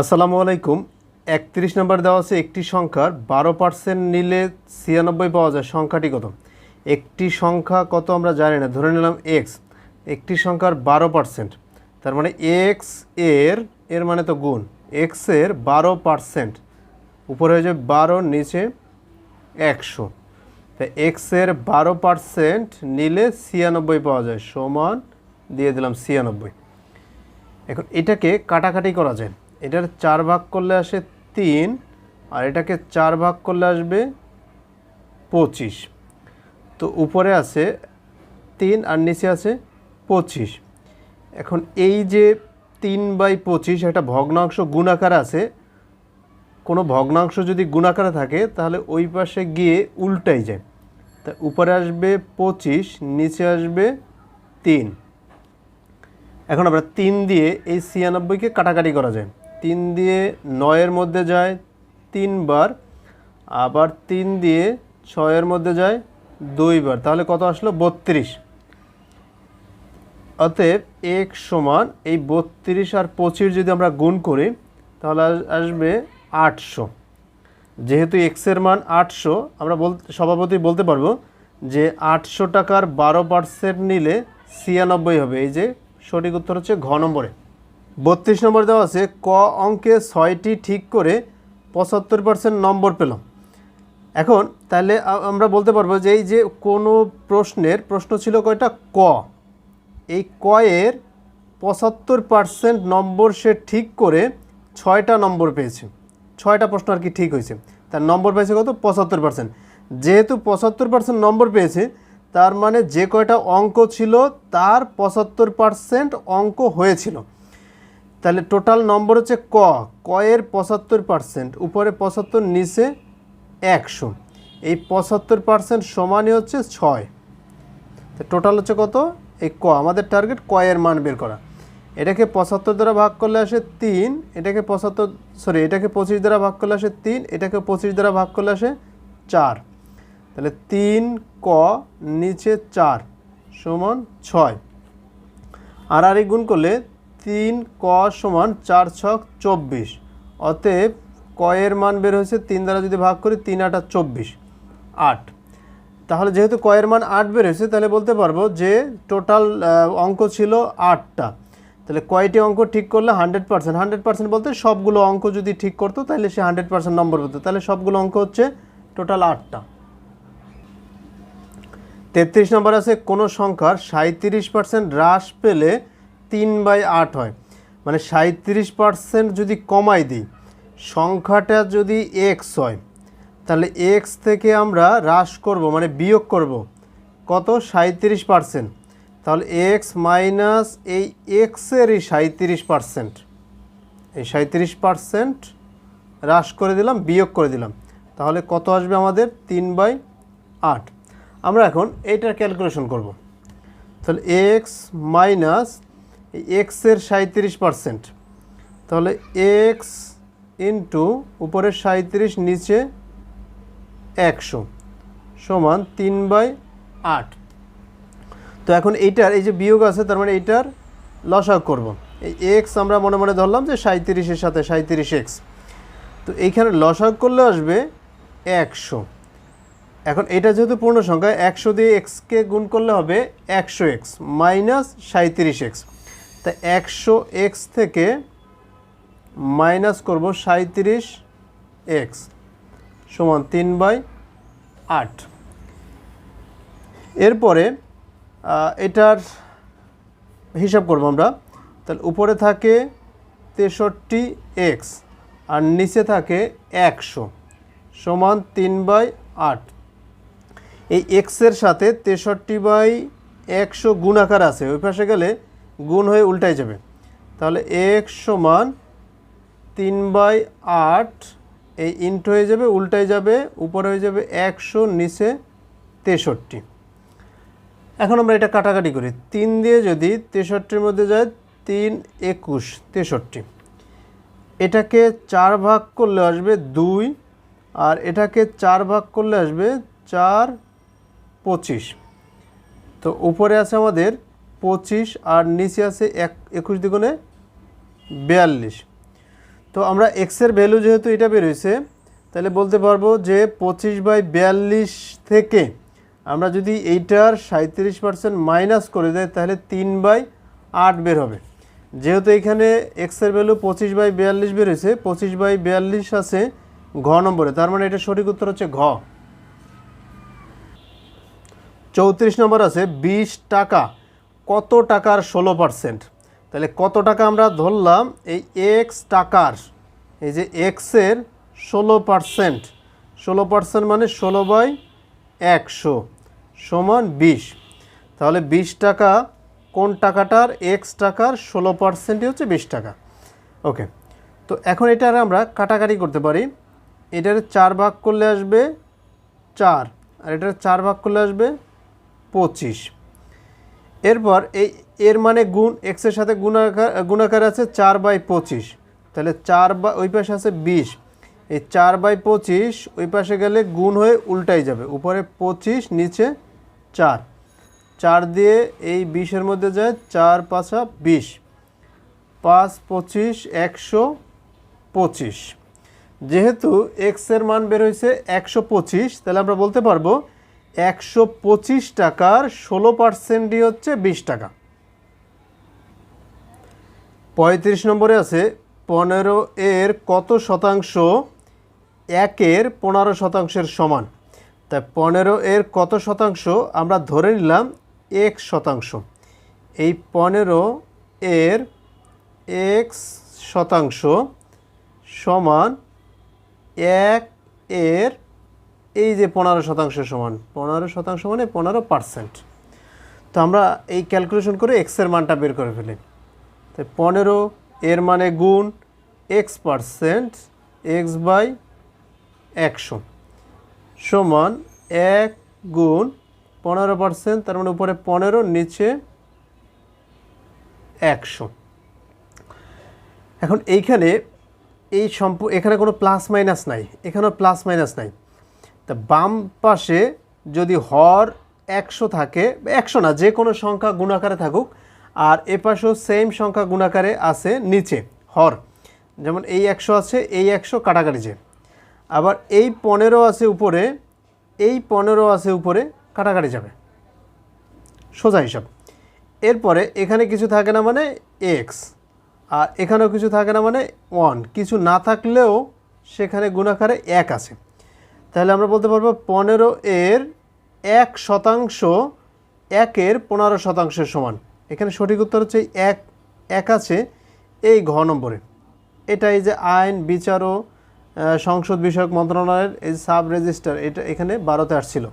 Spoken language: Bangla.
আসসালামু আলাইকুম। একত্রিশ নম্বর দেওয়া আছে, একটি সংখ্যার বারো পার্সেন্ট নিলে ছিয়ানব্বই পাওয়া যায়। সংখ্যাটি কত? একটি সংখ্যা কত আমরা জানি না। ধরে নিলাম এক্স একটি সংখ্যার বারো পার্সেন্ট তার মানে এক্সের এর মানে তো গুণ। এক্সের বারো পার্সেন্ট উপরে হয়ে যাবে বারো, নিচে একশো। তা এক্সের বারো পার্সেন্ট নিলে ছিয়ানব্বই পাওয়া যায়। সমান দিয়ে দিলাম ছিয়ানব্বই। এখন এটাকে কাটাকাটি করা যায়। এটার চার ভাগ করলে আসে তিন, আর এটাকে চার ভাগ করলে আসবে পঁচিশ। তো উপরে আছে তিন, আর নিচে আছে পঁচিশ। এখন এই যে তিন বাই পঁচিশ, একটা ভগ্নাংশ গুণাকার আছে, কোনো ভগ্নাংশ যদি গুণাকারে থাকে, তাহলে ওই পাশে গিয়ে উল্টাই যায়। তা উপরে আসবে পঁচিশ, নিচে আসবে তিন। এখন আমরা তিন দিয়ে এই ছিয়ানব্বইকে কাটাকাটি করা যায়। তিন দিয়ে নয়ের মধ্যে যায় তিনবার, আবার তিন দিয়ে ছয়ের মধ্যে যায় দুইবার। তাহলে কত আসলো? বত্রিশ। অতএব এক সমান এই বত্রিশ আর পঁচিশ যদি আমরা গুণ করি, তাহলে আস- আসবে আটশো। যেহেতু এক্সের মান আটশো, আমরা বল সভাপতি বলতে পারব যে আটশো টাকার বারো পার্সেন্ট নিলে ছিয়ানব্বই হবে। এই যে সঠিক উত্তর হচ্ছে ঘ নম্বরে। বত্রিশ নম্বর দেওয়া আছে, ক অঙ্কে ছয়টি ঠিক করে পঁচাত্তর পার্সেন্ট নম্বর পেলাম। এখন তাহলে আমরা বলতে পারব যে এই যে কোনো প্রশ্নের, প্রশ্ন ছিল কয়টা? ক। এই কয়ের পঁচাত্তর পার্সেন্ট নম্বর সে ঠিক করে ছয়টা নম্বর পেয়েছে। ছয়টা প্রশ্ন আর কি ঠিক হয়েছে। তার নম্বর পেয়েছে কত? পঁচাত্তর পার্সেন্ট যেহেতু পঁচাত্তর পার্সেন্ট নম্বর পেয়েছে, তার মানে যে কয়টা অঙ্ক ছিল, তার পঁচাত্তর পার্সেন্ট অঙ্ক হয়েছিল। তাহলে টোটাল নম্বর হচ্ছে ক। কয়ের পঁচাত্তর পার্সেন্ট উপরে পঁচাত্তর, নিচে একশো। এই পঁচাত্তর পার্সেন্ট সমানই হচ্ছে ছয়। তো টোটাল হচ্ছে কত? এই ক। আমাদের টার্গেট কয়ের মান বের করা। এটাকে পঁচাত্তর দ্বারা ভাগ করলে আসে তিন, এটাকে পঁচাত্তর সরি এটাকে পঁচিশ দ্বারা ভাগ করলে আসে তিন, এটাকে পঁচিশ দ্বারা ভাগ করলে আসে চার। তাহলে তিন, ক, নিচে চার, সমান ছয়। আর আর গুণ করলে তিন ক সমান চার ছক চব্বিশ। অতএব কয়ের মান বের হয়েছে তিন দ্বারা যদি ভাগ করি তিন আটা চব্বিশ। আট। তাহলে যেহেতু কয়ের মান আট বের হয়েছে, তাহলে বলতে পারব যে টোটাল অঙ্ক ছিল আটটা। তাহলে কয়টি অঙ্ক ঠিক করলে হান্ড্রেড পার্সেন্ট? হান্ড্রেড পার্সেন্ট বলতে সবগুলো অঙ্ক যদি ঠিক করতো, তাহলে সে হান্ড্রেড পার্সেন্ট নম্বর পেতো। তাহলে সবগুলো অঙ্ক হচ্ছে টোটাল আটটা। তেত্রিশ নম্বর আছে, কোনো সংখ্যার সাঁত্রিশ পার্সেন্ট হ্রাস পেলে তিন বাই আট হয় মানে সাঁত্রিশ পার্সেন্ট যদি কমাই দিই, সংখ্যাটা যদি এক্স হয়, তাহলে এক্স থেকে আমরা হ্রাস করব মানে বিয়োগ করব, কত? সাঁত্রিশ পার্সেন্ট তাহলে এক্স মাইনাস এই এক্সেরই সাঁত্রিশ পার্সেন্ট এই সাঁত্রিশ পার্সেন্ট হ্রাস করে দিলাম, বিয়োগ করে দিলাম। তাহলে কত আসবে আমাদের? তিন বাই আট। আমরা এখন এইটার ক্যালকুলেশন করব। তাহলে এক্স মাইনাস এক্সের সাঁত্রিশ পার্সেন্ট। তাহলে এক্স ইন্টু উপরে সাঁত্রিশ নিচে একশো সমান তিন বাই আট। তো এখন এইটার, এই যে বিয়োগ আছে, তার মানে এইটার লসাগ করব। এই এক্স আমরা মনে মনে ধরলাম যে সাঁত্রিশের সাথে সাঁত্রিশ এক্স তো এইখানে লসাগ করলে আসবে একশো। এখন এটা যেহেতু পূর্ণ সংখ্যা একশো দিয়ে এক্সকে গুণ করলে হবে একশো এক্স মাইনাস সাঁত্রিশ এক্স তা একশো এক্স থেকে মাইনাস করব সাঁত্রিশ এক্স সমান তিন বাই আট। এরপরে এটার হিসাব করব আমরা। তাহলে উপরে থাকে তেষট্টি এক্স আর নিচে থাকে একশো সমান তিন বাই আট। এই এক্সের সাথে তেষট্টি বাই একশো গুণ আকার আছে, ওই পাশে গেলে গুণ হয়ে উল্টাই যাবে। তাহলে এক্স সমান তিন বাই আট, এই ইন্ট হয়ে যাবে উল্টাই যাবে, উপরে হয়ে যাবে একশো, নিচে তেষট্টি। এখন আমরা এটা কাটাকাটি করি। তিন দিয়ে যদি তেষট্টির মধ্যে যায় তিন একুশ, তেষট্টি। এটাকে চার ভাগ করলে আসবে দুই, আর এটাকে চার ভাগ করলে আসবে চার পঁচিশ। তো উপরে আছে আমাদের পঁচিশ আর নিচে আছে এক, একুশ দ্বিগুণে বিয়াল্লিশ। তো আমরা এক্সের ভ্যালু যেহেতু এটা বেরোয়েছে তাহলে বলতে পারব যে পঁচিশ বাই বিয়াল্লিশ থেকে আমরা যদি এইটার সাঁত্রিশ পার্সেন্ট মাইনাস করে দেয়, তাহলে তিন বাই আট বের হবে। যেহেতু এখানে এক্সের ভ্যালু পঁচিশ বাই বিয়াল্লিশ বেরোয়েছে পঁচিশ বাই বিয়াল্লিশ আছে ঘ নম্বরে, তার মানে এটা সঠিক উত্তর হচ্ছে ঘ। চৌত্রিশ নম্বর আছে বিশ টাকা। কত টাকার ষোলো পার্সেন্ট তাহলে কত টাকা আমরা ধরলাম? এই এক্স টাকার, এই যে এক্সের ষোলো পার্সেন্ট ষোলো পার্সেন্ট মানে ষোলো বাই একশো সমান বিশ। তাহলে বিশ টাকা কোন টাকাটার? এক্স টাকার ষোলো পার্সেন্টই হচ্ছে বিশ টাকা। ওকে তো এখন এটার আমরা কাটাকাটি করতে পারি। এটার চার ভাগ করলে আসবে চার, আর এটার চার ভাগ করলে আসবে পঁচিশ। এরপর এই, এর মানে গুণ এক্সের সাথে গুণাকার গুণাকার আছে চার বাই পঁচিশ। তাহলে চার বা, ওই পাশে আছে বিশ। এই চার বাই পঁচিশ, ওই পাশে গেলে গুণ হয়ে উল্টাই যাবে। উপরে পঁচিশ, নিচে চার। চার দিয়ে এই বিশের মধ্যে যায় চার পাঁচা বিশ। পাঁচ, পঁচিশ, একশো পঁচিশ। যেহেতু এক্সের মান বের হয়েছে একশো পঁচিশ, তাহলে আমরা বলতে পারব একশো পঁচিশ টাকার ষোলো পার্সেন্টই হচ্ছে বিশ টাকা। পঁয়ত্রিশ নম্বরে আছে, পনেরো এর কত শতাংশ? একের পনেরো শতাংশের সমান। তাই পনেরো এর কত শতাংশ? আমরা ধরে নিলাম এক শতাংশ। এই পনেরো এর এক শতাংশ সমান এক এর এই যে পনেরো শতাংশ সমান, পনেরো শতাংশ মানে পনেরো পার্সেন্ট। তো আমরা এই ক্যালকুলেশন করে এক্সের মানটা বের করে ফেলি। তাই পনেরো এর মানে গুণ এক্স পার্সেন্ট এক্স বাই একশো সমান এক গুণ পনেরো পার্সেন্ট, তার মানে উপরে পনেরো, নিচে একশো। এখন এইখানে এই সম্প, এখানে কোনো প্লাস মাইনাস নাই, এখানেও প্লাস মাইনাস নাই। তা বাম পাশে যদি হর একশো থাকে, একশো না, যে কোনো সংখ্যা গুণাকারে থাকুক, আর এ পাশেও সেম সংখ্যা গুণাকারে আছে নিচে, হর। যেমন এই একশো আছে, এই একশো কাটাকাটি যে। আবার এই পনেরো আছে উপরে, এই পনেরো আছে উপরে কাটাকাটি যাবে। সোজা হিসাব। এরপরে এখানে কিছু থাকে না মানে এক্স আর এখানেও কিছু থাকে না মানে ওয়ান কিছু না থাকলেও সেখানে গুণাকারে এক আছে। তাহলে আমরা বলতে পারব পনেরো এর এক শতাংশ একের পনেরো শতাংশের সমান। এখানে সঠিক উত্তর হচ্ছে এক এক আছে এই ঘ নম্বরে। এটা এই যে আইন, বিচার ও সংসদ বিষয়ক মন্ত্রণালয়ের এই সাব রেজিস্টার এটা এখানে বারোতে আসছিল।